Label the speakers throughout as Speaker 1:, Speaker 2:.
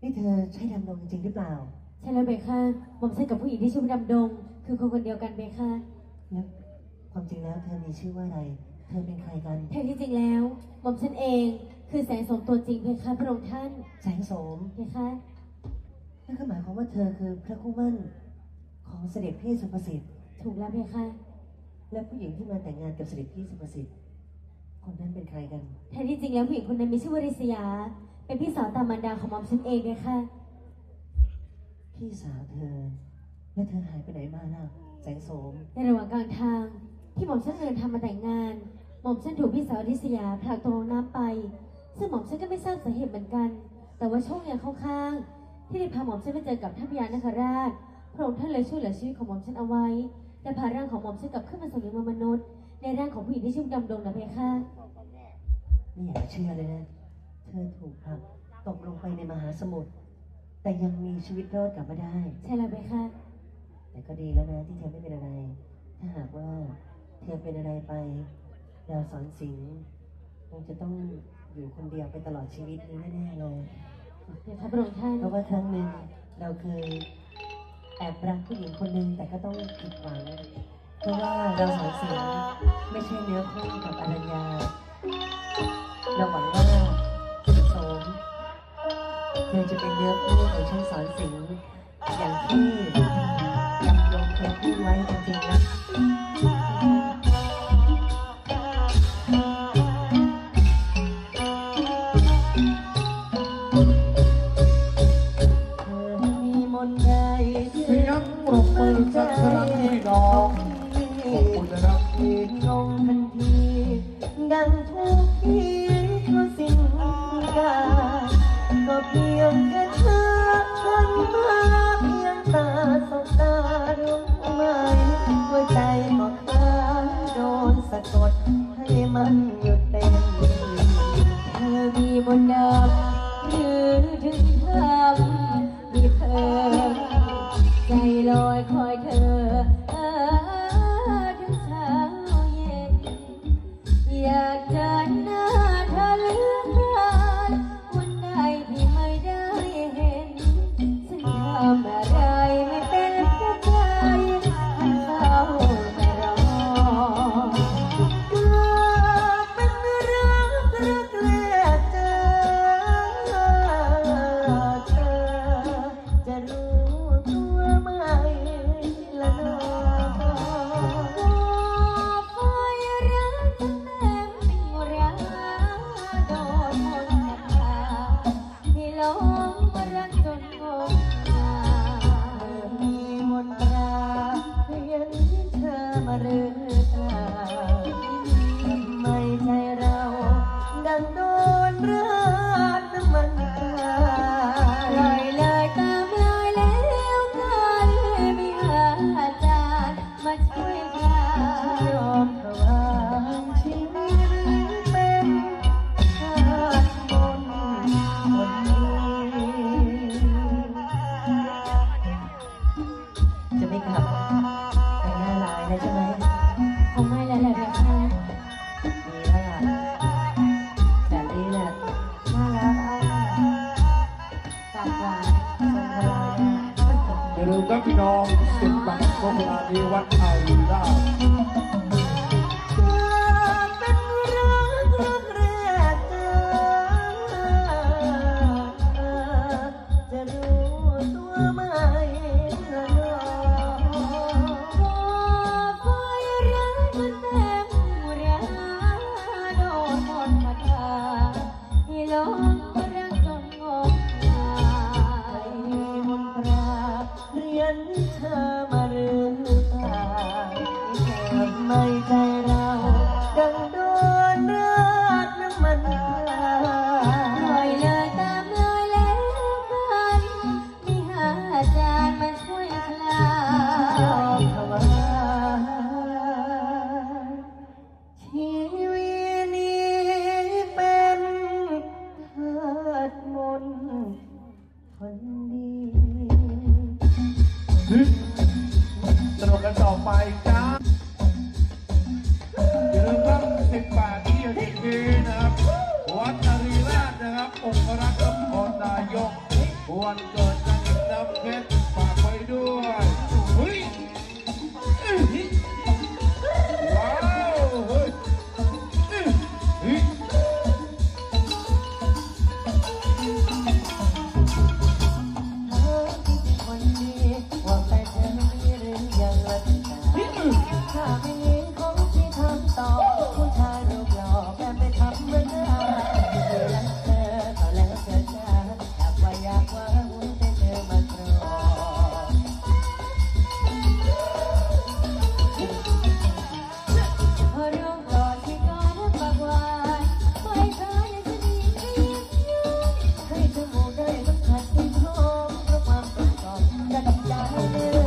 Speaker 1: นี่เธอใช่ดำดงจริงๆหรือเปล่า
Speaker 2: ใช่แล้วเบค่ะหม่อมฉันกับผู้หญิงที่ชื่อว่าดำดง คือคนคนเดียวกันเบค่ะ
Speaker 1: แล้วความจริงแล้วเธอมีชื่อว่าอะไร เธอเป็นใครกัน
Speaker 2: แท้ที่จริงแล้วหม่อมฉันเอง คือแสงสมตัวจริงเพคะพระองค์ท่าน
Speaker 1: แสงโสม
Speaker 2: เพคะ
Speaker 1: นั่นก็หมายความว่าเธอคือพระคู่มั่นของเสด็จพี่สุภสิทธิ์
Speaker 2: ถูกแล้วเพคะ
Speaker 1: และผู้หญิงที่มาแต่งงานกับเสด็จพี่สุภสิทธิ์คนนั้นเป็นใครกัน
Speaker 2: แท้ที่จริงแล้วผู้หญิงคนนั้นมีชื่อว่าริษยา เป็นพี่สาวตามมารดาของหม่อมฉันเองเพคะ
Speaker 1: พี่สาวเธอ และเธอหายไปไหนมาล่ะ แสงโสม
Speaker 2: ในระหว่างกลางทาง ที่หม่อมฉันเดินทางมาแต่งงาน หม่อมฉันถูกพี่สาวริษยาผลักตกลงน้ำไป ซึ่งหม่อมฉันก็ไม่ทราบสาเหตุเหมือนกัน แต่ว่าโชคยังเข้าข้าง ที่ได้พาหม่อมฉันไปเจอกับท่านพญานคราชพระองค์ท่านเลยช่วยเหลือชีวิตของหม่อมฉันเอาไว้และพาร่างของหม่อมฉันกลับขึ้นมาสู่ในเมืองมนุษย์ ในร่างของผู้หญิงที่ชื่อดำดงนะเพคะ
Speaker 1: ไม่อยากจะเชื่อเลยนะ เธอถูกผลักตกลงไปในมหาสมุทรแต่ยังมีชีวิตรอดกลับมาได้
Speaker 2: ใช่แล้วเพคะ
Speaker 1: แต่ก็ดีแล้วนะที่เธอไม่เป็นอะไร ถ้าหากว่าเธอเป็นอะไรไปเราสอนสิงห์คงจะต้องอยู่คนเดียวไปตลอดชีวิตนี้แน่ๆเลย
Speaker 2: เพคะพระองค์ท่าน
Speaker 1: เพราะว่าครั้งหนึ่งเราเคยแอบรักผู้หญิงคนหนึ่งแต่ก็ต้องผิดหวังเพราะว่าเราสอนสิงห์ไม่ใช่เนื้อคู่กับอรัญญาเราหวังว่าโสม เธอจะเป็นเนื้อคู่ของฉันสอนสิงห์อย่างที่ยำลงเคยพูดไว้จริงๆนะเธอมีมนต์ใด
Speaker 3: เสียง
Speaker 1: พี่น้
Speaker 2: องสิ
Speaker 1: บบัง
Speaker 3: คเวลาดีวัดไทยได้
Speaker 2: คน
Speaker 1: ดีสนุ
Speaker 3: กกันต่อไปจ้าอย่าลืมครับสิบบาทที่อยู่ที่นี่นะครับ วัดนรีราชนะครับองค์พระนครนายกวันเกิดนางน้ำเพชรฝากไว้ด้วย Thank you.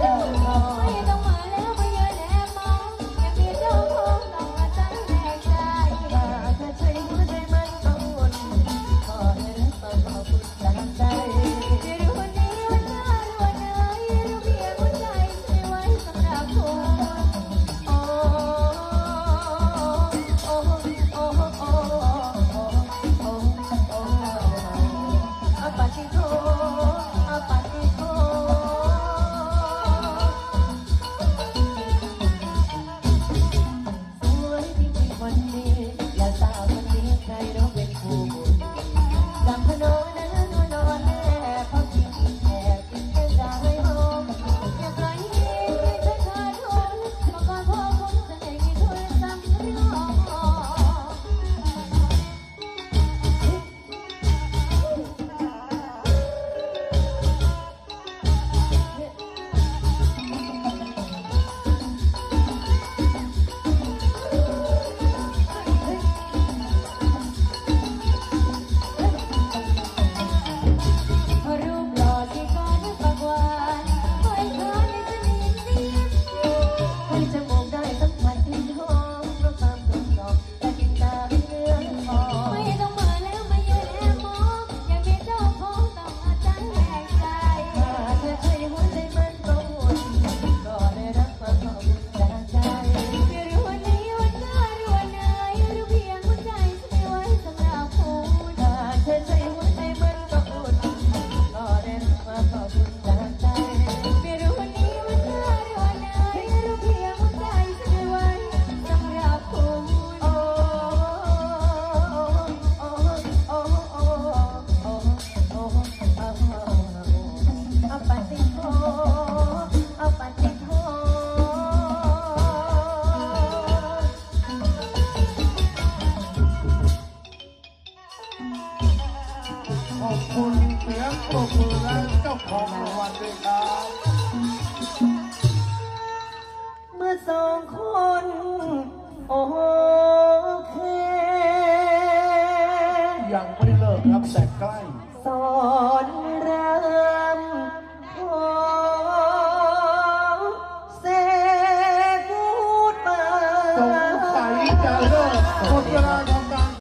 Speaker 3: ยั
Speaker 2: งไม่ได้เลิกครับแต่ใกล้ สอน